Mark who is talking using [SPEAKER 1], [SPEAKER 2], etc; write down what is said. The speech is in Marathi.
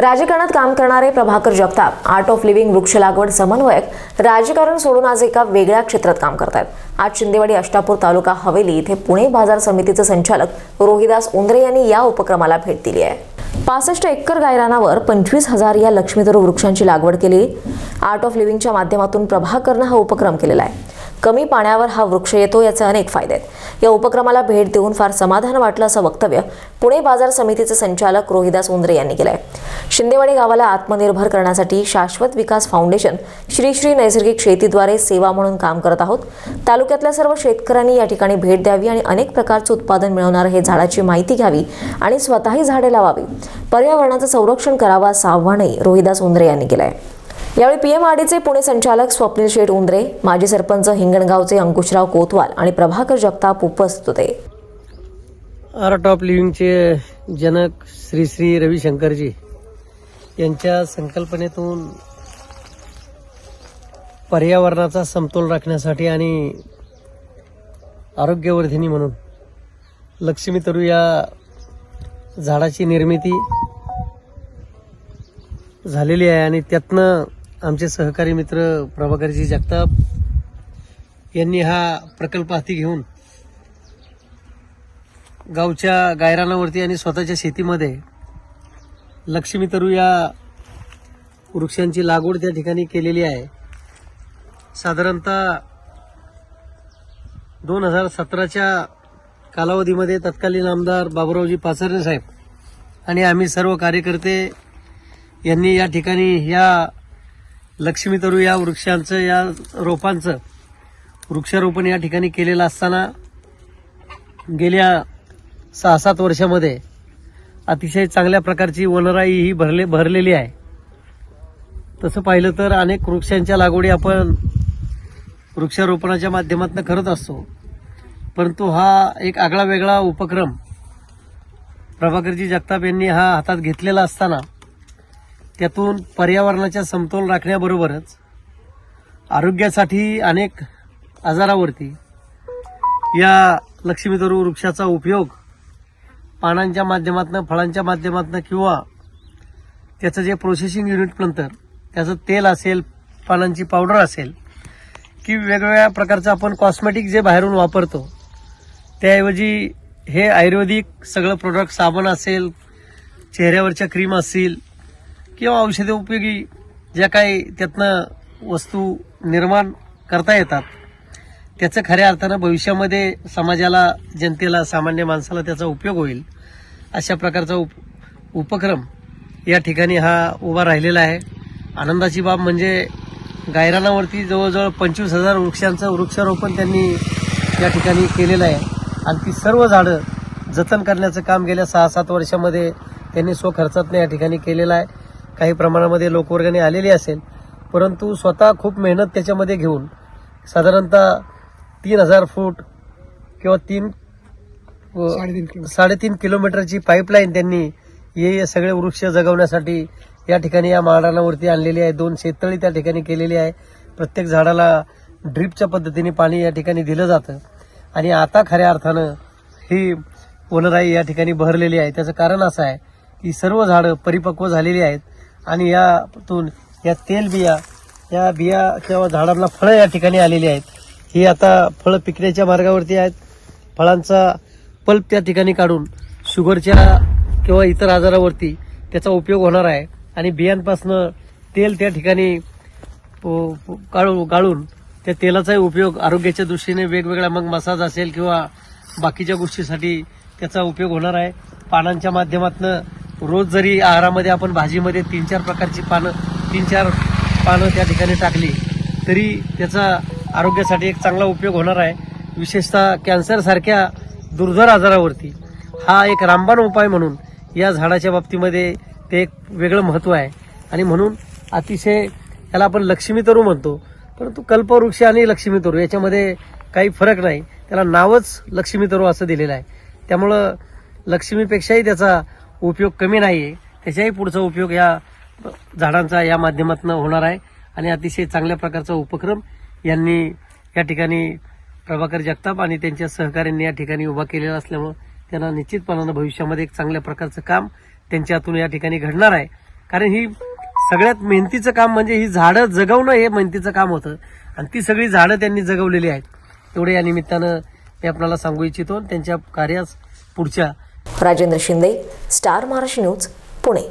[SPEAKER 1] राजकारणात काम करणारे Prabhakar Jagtap art of living वृक्ष लागवड समन्वयक राजकारण सोडून आज एका वेगळ्या क्षेत्रात काम करतात आज शिंदेवाडी अष्टापूर तालुका हवेली इथे पुणे बाजार समितीचे संचालक रोहिदास उंद्रे यांनी या उपक्रमाला भेट दिली आहे. पासष्ट एकर गायरानावर पंचवीस हजार या लक्ष्मीधर वृक्षांची लागवड केली. आर्ट ऑफ लिव्हिंगच्या माध्यमातून प्रभाकरनं हा उपक्रम केलेला आहे. कमी पाण्यावर हा वृक्ष येतो याचे अनेक फायदे आहेत. या उपक्रमाला भेट देऊन फार समाधान वाटलं असं वक्तव्य पुणे बाजार समितीचे संचालक रोहिदास उंद्रे यांनी केलं आहे शिंदेवाडी गावाला आत्मनिर्भर करण्यासाठी शाश्वत विकास फाउंडेशन श्री श्री नैसर्गिक शेतीद्वारे सेवा म्हणून काम करत आहोत. तालुक्यातल्या सर्व शेतकऱ्यांनी या ठिकाणी भेट द्यावी आणि अनेक प्रकारचं उत्पादन मिळवणारं हे झाडाची माहिती घ्यावी आणि स्वतःही झाडे लावावी. पर्यावरणाचं संरक्षण करावं असं आव्हानही रोहिदास उंद्रे यांनी केलं आहे यावेळी पीएमआरडीचे पुणे संचालक स्वप्नील शेठ उंद्रे माजी सरपंच हिंगणगावचे अंकुशराव कोतवाल आणि प्रभाकर जगताप उपस्थित होते.
[SPEAKER 2] आर्ट ऑफ लिव्हिंगचे जनक श्री श्री रविशंकरजी. यांच्या संकल्पनेतून पर्यावरणाचा समतोल राखण्यासाठी आणि आरोग्यवर्धिनी म्हणून लक्ष्मी तरू या झाडाची निर्मिती झालेली आहे आणि त्यातनं आमचे सहकारी मित्र प्रभाकरजी जगताप यांनी हा प्रकल्प हाती घेऊन गावच्या गायरानावरती आणि स्वतःच्या शेतीमध्ये लक्ष्मी तरु या वृक्षांची लागवड त्या ठिकाणी केलेली आहे. साधारणतः दोन हजार सतराच्या कालावधीमध्ये तत्कालीन आमदार बाबुरावजी पाचरणे साहेब आणि आम्ही सर्व कार्यकर्ते यांनी या ठिकाणी या लक्ष्मी तरु या वृक्षांचं या रोपांचं वृक्षारोपण या ठिकाणी केलेलं असताना गेल्या सहा सात वर्षामध्ये अतिशय चांगल्या प्रकारची वनराई ही भरले भरलेली आहे. तसं पाहिलं तर अनेक वृक्षांच्या लागवडी आपण वृक्षारोपणाच्या माध्यमातून करत असतो. परंतु हा एक आगळा वेगळा उपक्रम प्रभाकरजी जगताप यांनी हा हातात घेतलेला असताना त्यातून पर्यावरणाच्या समतोल राखण्याबरोबरच आरोग्यासाठी अनेक आजारावरती या लक्ष्मीतरू वृक्षाचा उपयोग पानांच्या माध्यमातून फळांच्या माध्यमातून किंवा त्याचं जे प्रोसेसिंग युनिट नंतर त्याचं तेल असेल पानांची पावडर असेल की वेगवेगळ्या प्रकारचं आपण कॉस्मेटिक जे बाहेरून वापरतो त्याऐवजी हे आयुर्वेदिक सगळं प्रोडक्ट साबण असेल चेहऱ्यावरच्या क्रीम असतील किंवा औषधी उपयोगी ज्या काही त्यातनं वस्तू निर्माण करता येतात त्याचं खऱ्या अर्थानं भविष्यामध्ये समाजाला जनतेला सामान्य माणसाला त्याचा उपयोग होईल अशा प्रकारचा उप उपक्रम या ठिकाणी हा उभा राहिलेला आहे. आनंदाची बाब म्हणजे गायरानावरती जवळजवळ पंचवीस हजार वृक्षांचं वृक्षारोपण त्यांनी या ठिकाणी केलेलं आहे. आणि ती सर्व झाडं जतन करण्याचं काम गेल्या सहा सात वर्षामध्ये त्यांनी स्वखर्चातनं या ठिकाणी केलेलं आहे. काही प्रमाणामध्ये लोकवर्गाने आलेली असेल परंतु स्वतः खूप मेहनत त्याच्यामध्ये घेऊन साधारणतः तीन हजार फूट किंवा तीन साडेतीन किलोमीटरची पाईपलाईन त्यांनी हे सगळे वृक्ष जगवण्यासाठी या ठिकाणी या माळरानावरती आणलेली आहे. दोन शेततळी त्या ठिकाणी केलेली आहे. प्रत्येक झाडाला ड्रिपच्या पद्धतीने पाणी या ठिकाणी दिलं जातं. आणि आता खऱ्या अर्थानं ही वनराई या ठिकाणी बहरलेली आहे. त्याचं कारण असं आहे की सर्व झाडं परिपक्व झालेली आहेत आणि यातून या तेल बिया या बिया किंवा झाडांना फळं या ठिकाणी आलेली आहेत. ही आता फळं पिकण्याच्या मार्गावरती आहेत. फळांचा पल्प त्या ठिकाणी काढून शुगरच्या किंवा इतर आजारावरती त्याचा उपयोग होणार आहे. आणि बियांपासनं तेल त्या ठिकाणी प- गाळून त्या तेलाचाही उपयोग आरोग्याच्या दृष्टीने वेगवेगळ्या मग मसाज असेल किंवा बाकीच्या गोष्टीसाठी त्याचा उपयोग होणार आहे. पानांच्या माध्यमातून रोज जरी आहारामध्ये आपण भाजीमध्ये तीन चार प्रकारची पानं तीन चार पानं त्या ठिकाणी टाकली तरी त्याचा आरोग्यासाठी एक चांगला उपयोग होणार आहे. विशेषतः कॅन्सरसारख्या दुर्धर आजारावरती. हा एक रामबाण उपाय म्हणून या झाडाच्या बाबतीमध्ये ते एक वेगळं महत्त्व आहे. आणि म्हणून अतिशय याला आपण लक्ष्मी तरू म्हणतो. परंतु कल्पवृक्ष आणि लक्ष्मी तरू याच्यामध्ये काही फरक नाही. त्याला नावच लक्ष्मी तरू असं दिलेलं आहे. त्यामुळं लक्ष्मीपेक्षाही त्याचा उपयोग कमी नाही आहे त्याच्याही पुढचा उपयोग या झाडांचा या माध्यमातून होणार आहे. आणि अतिशय चांगल्या प्रकारचा उपक्रम यांनी या ठिकाणी प्रभाकर जगताप आणि त्यांच्या सहकाऱ्यांनी या ठिकाणी उभा केलेला असल्यामुळं त्यांना निश्चितपणानं भविष्यामध्ये एक चांगल्या प्रकारचं काम त्यांच्या हातून या ठिकाणी घडणार आहे. कारण ही सगळ्यात मेहनतीचं काम म्हणजे ही झाडं जगवणं हे मेहनतीचं काम होतं. आणि ती सगळी झाडं त्यांनी जगवलेली आहेत. तेवढे या निमित्तानं मी आपल्याला सांगू इच्छितो आणि त्यांच्या कार्यास पुढच्या
[SPEAKER 1] राजेंद्र शिंदे स्टार महाराष्ट्र न्यूज पुणे.